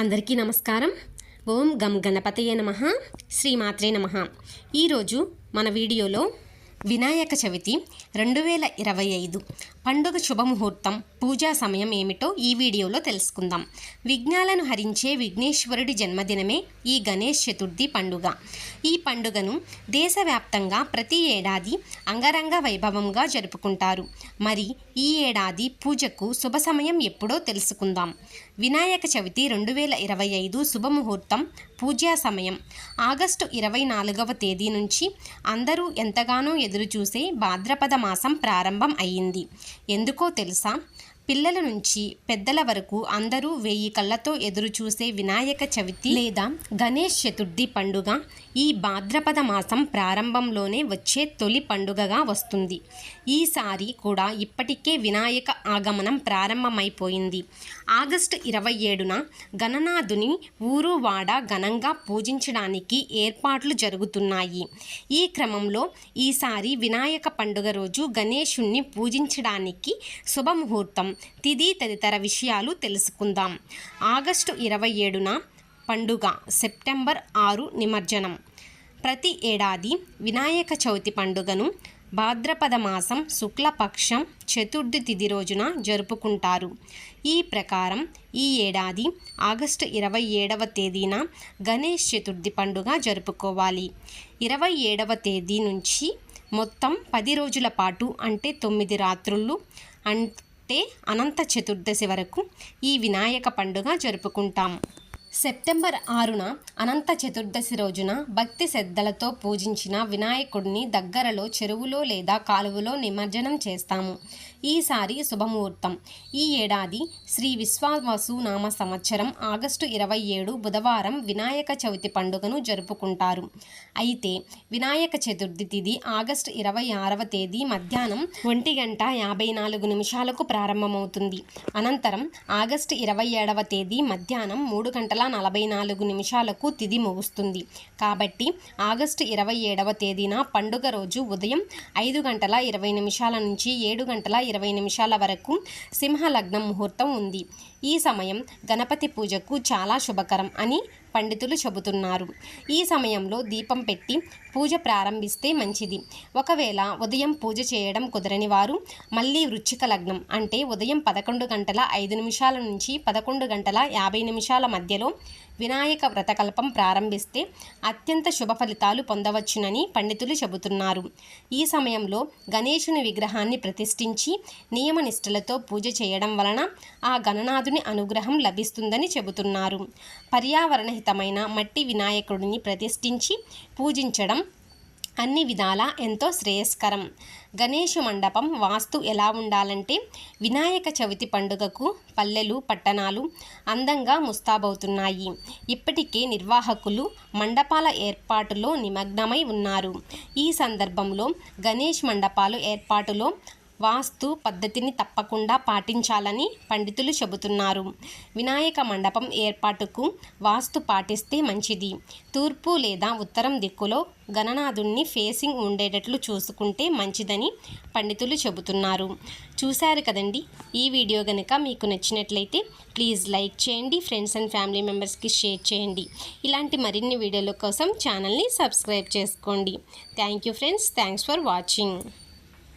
అందరికీ నమస్కారం. ఓం గం గణపతయే నమ. శ్రీమాత్రే నమ. ఈరోజు మన వీడియోలో వినాయక చవితి రెండు వేల ఇరవై ఐదు పండుగ శుభముహూర్తం పూజా సమయం ఏమిటో ఈ వీడియోలో తెలుసుకుందాం. విఘ్నాలను హరించే విఘ్నేశ్వరుడి జన్మదినమే ఈ గణేష్ చతుర్థి పండుగ. ఈ పండుగను దేశవ్యాప్తంగా ప్రతి ఏడాది అంగరంగ వైభవంగా జరుపుకుంటారు. మరి ఈ ఏడాది పూజకు శుభ సమయం ఎప్పుడో తెలుసుకుందాం. వినాయక చవితి రెండు వేల ఇరవై ఐదు శుభముహూర్తం పూజా సమయం. ఆగస్టు ఇరవై నాలుగవ తేదీ నుంచి అందరూ ఎంతగానో ఎదురుచూసే భాద్రపద మాసం ప్రారంభం అయ్యింది. ఎందుకో తెలుసా? పిల్లల నుంచి పెద్దల వరకు అందరూ వెయ్యి కళ్ళతో ఎదురు చూసే వినాయక చవితి లేదా గణేష్ చతుర్థి పండుగ ఈ భాద్రపద మాసం ప్రారంభంలోనే వచ్చే తొలి పండుగగా వస్తుంది. ఈసారి కూడా ఇప్పటికే వినాయక ఆగమనం ప్రారంభమైపోయింది. ఆగస్టు ఇరవై ఏడున గణనాథుని ఊరు వాడ ఘనంగా పూజించడానికి ఏర్పాట్లు జరుగుతున్నాయి. ఈ క్రమంలో ఈసారి వినాయక పండుగ రోజు గణేషుణ్ణి పూజించడానికి శుభముహూర్తం తిది తదితర విషయాలు తెలుసుకుందాం. ఆగస్టు ఇరవై ఏడున పండుగ సెప్టెంబర్ ఆరు నిమజ్జనం. ప్రతి ఏడాది వినాయక చవితి పండుగను భాద్రపద మాసం శుక్లపక్షం చతుర్థి తిథి రోజున జరుపుకుంటారు. ఈ ప్రకారం ఈ ఏడాది ఆగస్టు ఇరవై ఏడవ తేదీన గణేష్ చతుర్థి పండుగ జరుపుకోవాలి. ఇరవై ఏడవ తేదీ నుంచి మొత్తం పది రోజుల పాటు అంటే తొమ్మిది రాత్రులు అంటే అనంత చతుర్దశి వరకు ఈ వినాయక పండుగ జరుపుకుంటాం సెప్టెంబర్ ఆరున అనంత చతుర్దశి రోజున భక్తి శ్రద్ధలతో పూజించిన వినాయకుడిని దగ్గరలో చెరువులో లేదా కాలువలో నిమజ్జనం చేస్తాము. ఈసారి శుభముహూర్తం. ఈ ఏడాది శ్రీ విశ్వావసు నామ సంవత్సరం ఆగస్టు ఇరవై ఏడు బుధవారం వినాయక చవితి పండుగను జరుపుకుంటారు. అయితే వినాయక చతుర్థి తిథి ఆగస్టు ఇరవై ఆరవ తేదీ మధ్యాహ్నం ఒంటి గంట యాభై నాలుగు నిమిషాలకు ప్రారంభమవుతుంది. అనంతరం ఆగస్టు ఇరవై ఏడవ తేదీ మధ్యాహ్నం మూడు గంటల నలభై నాలుగు నిమిషాలకు తిథి ముగుస్తుంది. కాబట్టి ఆగస్టు ఇరవై ఏడవ తేదీన పండుగ రోజు ఉదయం ఐదు గంటల ఇరవై నిమిషాల నుంచి ఏడు గంటల ఇరవై నిమిషాల వరకు సింహ లగ్నం ముహూర్తం ఉంది. ఈ సమయం గణపతి పూజకు చాలా శుభకరం అని పండితులు చెబుతున్నారు. ఈ సమయంలో దీపం పెట్టి పూజ ప్రారంభిస్తే మంచిది. ఒకవేళ ఉదయం పూజ చేయడం కుదరని వారు మళ్ళీ వృచ్చిక లగ్నం అంటే ఉదయం పదకొండు గంటల ఐదు నిమిషాల నుంచి పదకొండు గంటల యాభై నిమిషాల మధ్యలో వినాయక వ్రతకల్పం ప్రారంభిస్తే అత్యంత శుభ ఫలితాలు పొందవచ్చునని పండితులు చెబుతున్నారు. ఈ సమయంలో గణేశుని విగ్రహాన్ని ప్రతిష్ఠించి నియమనిష్టలతో పూజ చేయడం వలన ఆ గణనాథుని అనుగ్రహం లభిస్తుందని చెబుతున్నారు. పర్యావరణ రహితమైన మట్టి వినాయకుడిని ప్రతిష్ఠించి పూజించడం అన్ని విధాలా ఎంతో శ్రేయస్కరం. గణేష్ మండపం వాస్తు ఎలా ఉండాలంటే వినాయక చవితి పండుగకు పల్లెలు పట్టణాలు అందంగా ముస్తాబవుతున్నాయి. ఇప్పటికే నిర్వాహకులు మండపాల ఏర్పాటులో నిమగ్నమై ఉన్నారు. ఈ సందర్భంలో గణేష్ మండపాలు ఏర్పాటులో వాస్తు పద్ధతిని తప్పకుండా పాటించాలని పండితులు చెబుతున్నారు. వినాయక మండపం ఏర్పాటుకు వాస్తు పాటిస్తే మంచిది. తూర్పు లేదా ఉత్తరం దిక్కులో గణనాథుణ్ణి ఫేసింగ్ ఉండేటట్లు చూసుకుంటే మంచిదని పండితులు చెబుతున్నారు. చూశారు కదండి? ఈ వీడియో కనుక మీకు నచ్చినట్లయితే ప్లీజ్ లైక్ చేయండి ఫ్రెండ్స్ అండ్ ఫ్యామిలీ మెంబర్స్కి షేర్ చేయండి. ఇలాంటి మరిన్ని వీడియోల కోసం ఛానల్ని సబ్స్క్రైబ్ చేసుకోండి. Thank you friends. Thanks for watching.